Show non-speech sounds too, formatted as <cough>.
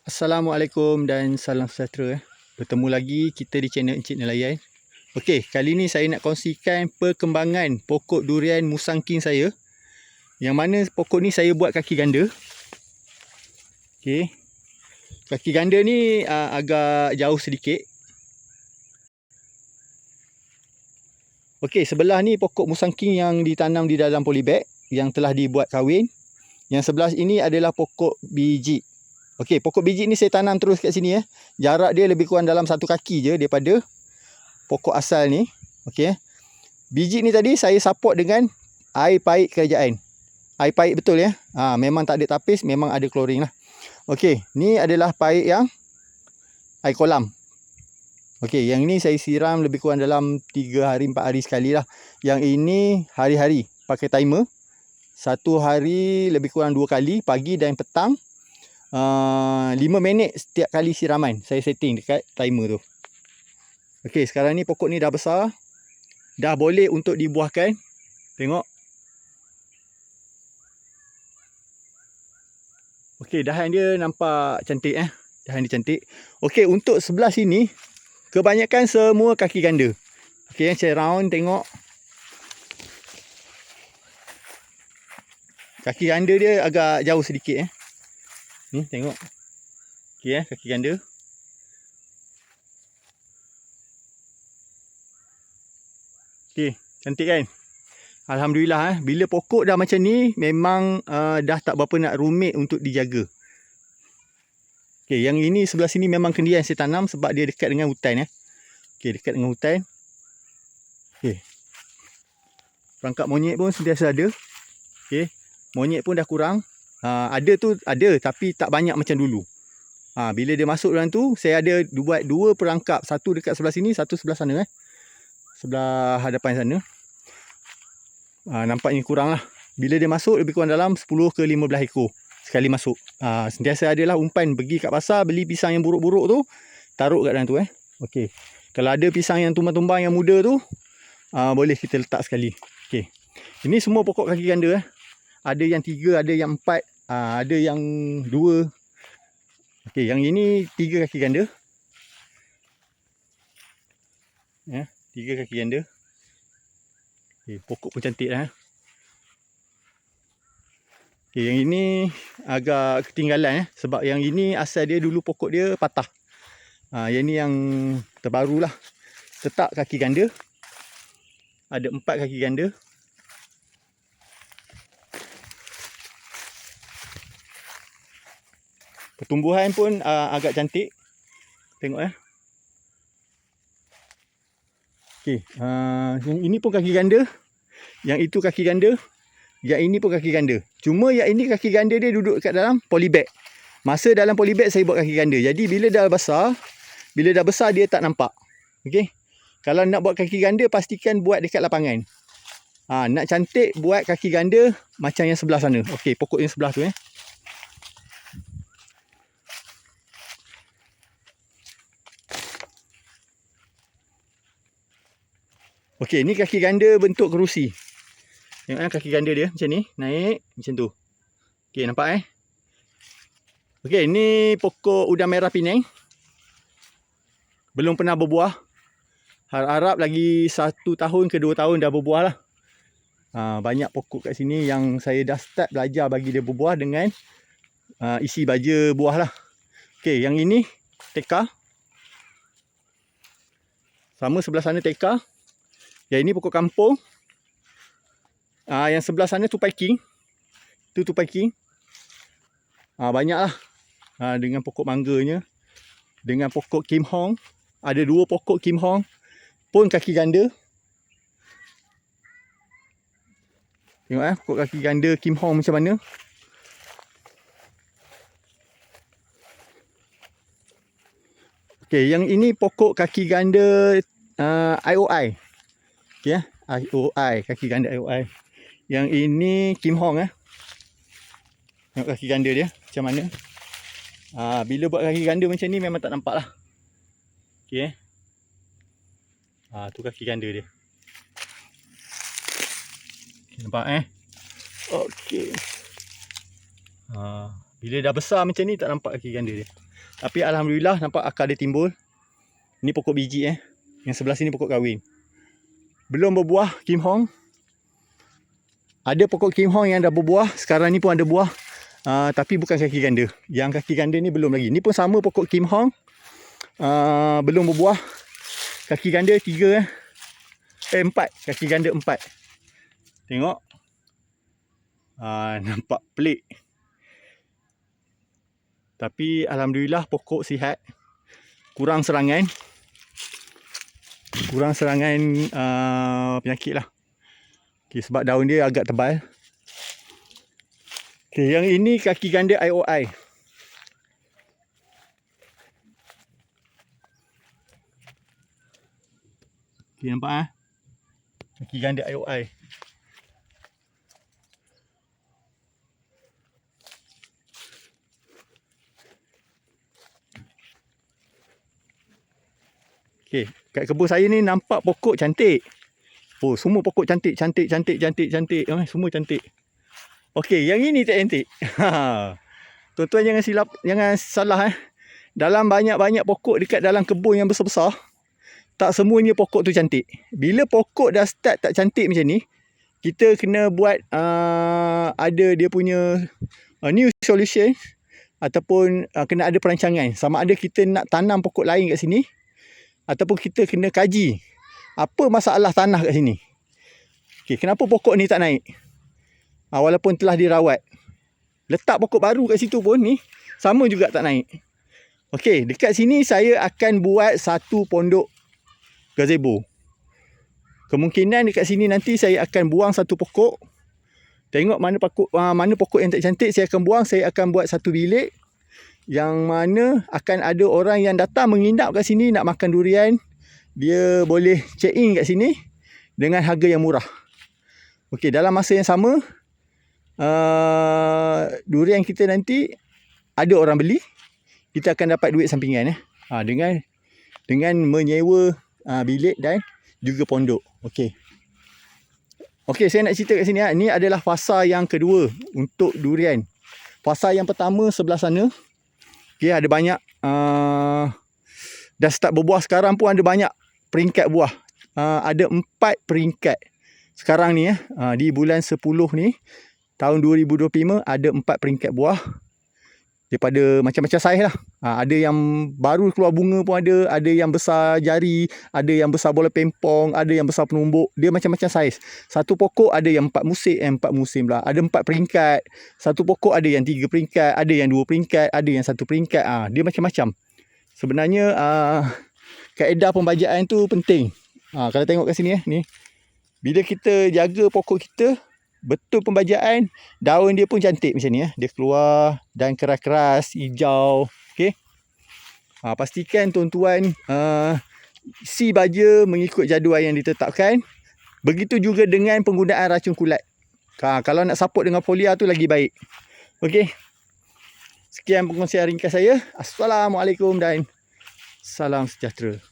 Assalamualaikum dan salam sejahtera. eh. Bertemu lagi kita di channel Encik Nelayan. Okey, kali ni saya nak kongsikan perkembangan pokok durian Musang King saya. Yang mana pokok ni saya buat kaki ganda. Okey. Kaki ganda ni uh, agak jauh sedikit. Okey, sebelah ni pokok Musang King yang ditanam di dalam polybag yang telah dibuat kahwin. Yang sebelah ini adalah pokok biji. Okey, pokok biji ni saya tanam terus kat sini eh. Jarak dia lebih kurang dalam satu kaki je daripada pokok asal ni. Okey. Biji ni tadi saya support dengan air pahit kerajaan. Air pahit betul ya. Ha, memang tak ada tapis, memang ada klorin lah. Okey, ni adalah pahit yang air kolam. Okey, yang ini saya siram lebih kurang dalam 3 hari 4 hari sekali lah. Yang ini hari-hari pakai timer. Satu hari lebih kurang dua kali, pagi dan petang. Uh, 5 minit setiap kali siraman. Saya setting dekat timer tu. Okey, sekarang ni pokok ni dah besar. Dah boleh untuk dibuahkan. Tengok. Okey, dahan dia nampak cantik eh. Dahan dia cantik. Okey, untuk sebelah sini kebanyakan semua kaki ganda. Okey, saya round tengok. Kaki ganda dia agak jauh sedikit eh. Ni tengok. Okey eh, kaki ganda. Okey, cantik kan? Alhamdulillah eh. Bila pokok dah macam ni, memang uh, dah tak berapa nak rumit untuk dijaga. Okey, yang ini sebelah sini memang kendian saya tanam sebab dia dekat dengan hutan eh. Okey, dekat dengan hutan. Okey. Perangkap monyet pun sentiasa ada. Okey. Monyet pun dah kurang. Uh, ada tu ada tapi tak banyak macam dulu. Ha, bila dia masuk dalam tu, saya ada buat dua perangkap. Satu dekat sebelah sini, satu sebelah sana eh. Sebelah hadapan sana. Ha, nampaknya kurang lah. Bila dia masuk, lebih kurang dalam 10 ke 15 ekor. Sekali masuk. Ha, sentiasa adalah umpan pergi kat pasar, beli pisang yang buruk-buruk tu. Taruh kat dalam tu eh. Okey. Kalau ada pisang yang tumbang-tumbang yang muda tu, ha, boleh kita letak sekali. Okey. Ini semua pokok kaki ganda eh. Ada yang tiga, ada yang empat, ha, ada yang dua, Okey, yang ini tiga kaki ganda. Ya, tiga kaki ganda. Okey, pokok pun cantik lah. Okey, yang ini agak ketinggalan eh sebab yang ini asal dia dulu pokok dia patah. Ha, yang ni yang terbaru lah. Tetap kaki ganda. Ada empat kaki ganda. Pertumbuhan pun uh, agak cantik. Tengok eh. Okey, uh, ini pun kaki ganda. Yang itu kaki ganda. Yang ini pun kaki ganda. Cuma yang ini kaki ganda dia duduk kat dalam polybag. Masa dalam polybag saya buat kaki ganda. Jadi bila dah besar, bila dah besar dia tak nampak. Okey. Kalau nak buat kaki ganda pastikan buat dekat lapangan. Ha, nak cantik buat kaki ganda macam yang sebelah sana. Okey, pokok yang sebelah tu eh. Okey, ni kaki ganda bentuk kerusi. Tengok eh, kaki ganda dia macam ni, naik macam tu. Okey, nampak eh? Okey, ni pokok udang merah Penang. Belum pernah berbuah. Harap-harap lagi satu tahun ke dua tahun dah berbuah lah. Ha, banyak pokok kat sini yang saya dah start belajar bagi dia berbuah dengan uh, isi baja buah lah. Okey, yang ini teka. Sama sebelah sana teka. Yang ini pokok kampung. Ah, yang sebelah sana tupai king. Itu tupai king. Ah, banyaklah. Ah, dengan pokok mangganya. Dengan pokok Kim Hong. Ada dua pokok Kim Hong. Pun kaki ganda. Tengok eh, pokok kaki ganda Kim Hong macam mana. Okey, yang ini pokok kaki ganda uh, IOI. Okey eh. IOI, kaki ganda IOI. Yang ini Kim Hong eh. Tengok kaki ganda dia macam mana. Ha, bila buat kaki ganda macam ni memang tak nampak lah. Okey eh. Ha, tu kaki ganda dia. Okay, nampak eh. Okey. Ha, Bila dah besar macam ni tak nampak kaki ganda dia. Tapi alhamdulillah nampak akar dia timbul. Ni pokok biji eh. Yang sebelah sini pokok kahwin. Belum berbuah Kim Hong. Ada pokok Kim Hong yang dah berbuah. Sekarang ni pun ada buah. Uh, tapi bukan kaki ganda. Yang kaki ganda ni belum lagi. Ni pun sama pokok Kim Hong. Uh, belum berbuah. Kaki ganda tiga eh. Eh empat. Kaki ganda empat. Tengok. Uh, <laughs> nampak pelik. Tapi Alhamdulillah pokok sihat. Kurang serangan. Kurang serangan uh, penyakit lah. Okay, sebab daun dia agak tebal. Okay, yang ini kaki ganda IOI. Okay, nampak ah? Kaki ganda IOI. Okey, kat kebun saya ni nampak pokok cantik. Oh, semua pokok cantik, cantik, cantik, cantik, cantik. Eh, semua cantik. Okey, yang ini tak cantik. <laughs> Tuan-tuan jangan silap, jangan salah eh. Dalam banyak-banyak pokok dekat dalam kebun yang besar-besar, tak semuanya pokok tu cantik. Bila pokok dah start tak cantik macam ni, kita kena buat uh, ada dia punya uh, new solution ataupun uh, kena ada perancangan. Sama ada kita nak tanam pokok lain kat sini ataupun kita kena kaji apa masalah tanah kat sini. Okey, kenapa pokok ni tak naik? Ha, walaupun telah dirawat. Letak pokok baru kat situ pun ni sama juga tak naik. Okey, dekat sini saya akan buat satu pondok gazebo. Kemungkinan dekat sini nanti saya akan buang satu pokok. Tengok mana pokok uh, mana pokok yang tak cantik saya akan buang, saya akan buat satu bilik yang mana akan ada orang yang datang menginap kat sini nak makan durian dia boleh check in kat sini dengan harga yang murah Okey, dalam masa yang sama uh, durian kita nanti ada orang beli kita akan dapat duit sampingan eh. ha, dengan dengan menyewa uh, bilik dan juga pondok Okey. Okey, saya nak cerita kat sini ha. ini adalah fasa yang kedua untuk durian fasa yang pertama sebelah sana Okay, ada banyak uh, dah start berbuah sekarang pun ada banyak peringkat buah. Uh, ada empat peringkat sekarang ni ya. Uh, di bulan 10 ni tahun 2025 ada empat peringkat buah daripada macam-macam saiz lah. Ha, ada yang baru keluar bunga pun ada, ada yang besar jari, ada yang besar bola pempong, ada yang besar penumbuk. Dia macam-macam saiz. Satu pokok ada yang empat musim, eh, empat musim lah. Ada empat peringkat. Satu pokok ada yang tiga peringkat, ada yang dua peringkat, ada yang satu peringkat. Ha, dia macam-macam. Sebenarnya uh, kaedah pembajaan tu penting. Ha, kalau tengok kat sini eh, ni. Bila kita jaga pokok kita, betul pembajaan, daun dia pun cantik macam ni eh. Dia keluar dan keras-keras, hijau. Ha, pastikan tuan-tuan uh, si baja mengikut jadual yang ditetapkan. Begitu juga dengan penggunaan racun kulat. Ha, kalau nak support dengan folia tu lagi baik. Okey. Sekian perkongsian ringkas saya. Assalamualaikum dan salam sejahtera.